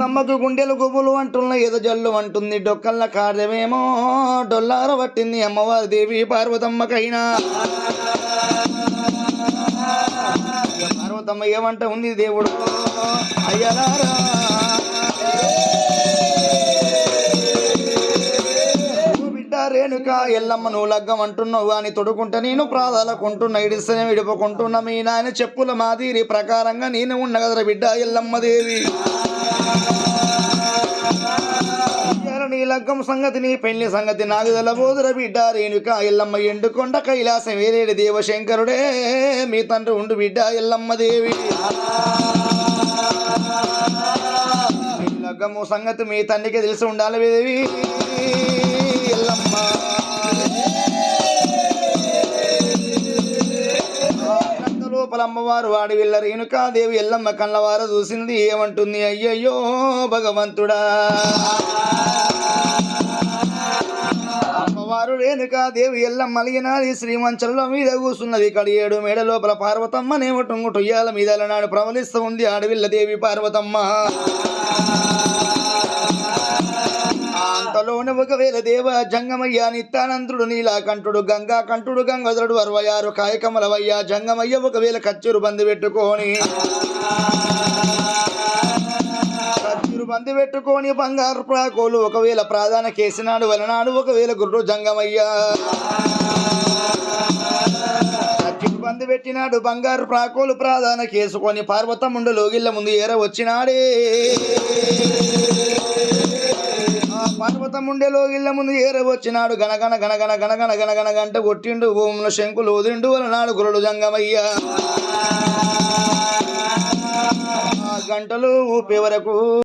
తమ్మకు గుండెలు గుబులు అంటున్న ఏదో జల్లు అంటుంది. డొక్కల్ల కార్యమేమో డొల్లార పట్టింది అమ్మవారి దేవి పార్వతమ్మకైనా. పార్వతమ్మ ఏమంట ఉంది దేవుడు. అయ్యలారా. ఓ బిడ్డ రేణుక ఎల్లమ్మ నువ్వు లగ్గం అంటున్నావు అని తొడుకుంటా నేను ప్రాధాలకుంటున్నా ఇడిస్తేనే విడిపోకుంటున్నా మీ నాయన చెప్పుల మాదిరి ప్రకారంగా నేను ఉన్న కదరా బిడ్డ ఎల్లమ్మ దేవి. నీ లగ్గం సంగతి నీ పెళ్ళి సంగతి నాకు తెలబోదుర బిడ్డ రేణుక ఎల్లమ్మ ఎండుకొండ కైలాసం వేరేడు దేవశంకరుడే. మీ తండ్రి ఉండు బిడ్డ ఎల్లమ్మ దేవి. నీ లగ్గము సంగతి మీ తండ్రికి తెలిసి ఉండాలి దేవి లోపల అమ్మవారు వాడివిల్ల రేణుకాదేవి ఎల్లమ్మ కళ్ళవారు చూసింది ఏమంటుంది? అయ్యయ్యో భగవంతుడా! అమ్మవారు రేణుకాదేవి ఎల్లమ్మ అలిగినాది శ్రీమంచంలో మీద కూసున్నది. ఇక్కడ ఏడు మేడ లోపల పార్వతమ్మ నేమటంగు టొయ్యాల మీద నాడు ప్రవలిస్తూ ఉంది ఆడవిల్ల దేవి పార్వతమ్మ. ఒకవేళ దేవ జంగమయ్య నిత్యానందుడు నీలాకంఠుడు గంగా కంఠుడు గంగధరుడు అరవయారు కాయకమలవయ్య జంగమయ్య ఒకవేళ కచ్చూరు బంది పెట్టుకొని కచ్చెరు బంది పెట్టుకొని బంగారు ప్రాకోలు ఒకవేళ ప్రాధాన కేసినాడు వలనాడు ఒకవేళ గుర్రు జంగమయ్య. కచ్చెరు బంది పెట్టినాడు బంగారు ప్రాకోలు ప్రాధాన కేసుకొని పార్వతముండు లోగిళ్ళ ముందు ఏర వచ్చినాడే. ఆ లోగిళ్ళ ముందు ఏరవచ్చినాడు గనగన గనగన గనగన గనగన గంట కొట్టిండు. భూముల శంకులు వదిలిండు. నాడు గురుడు జంగమయ్య. గంటలు ఊపే వరకు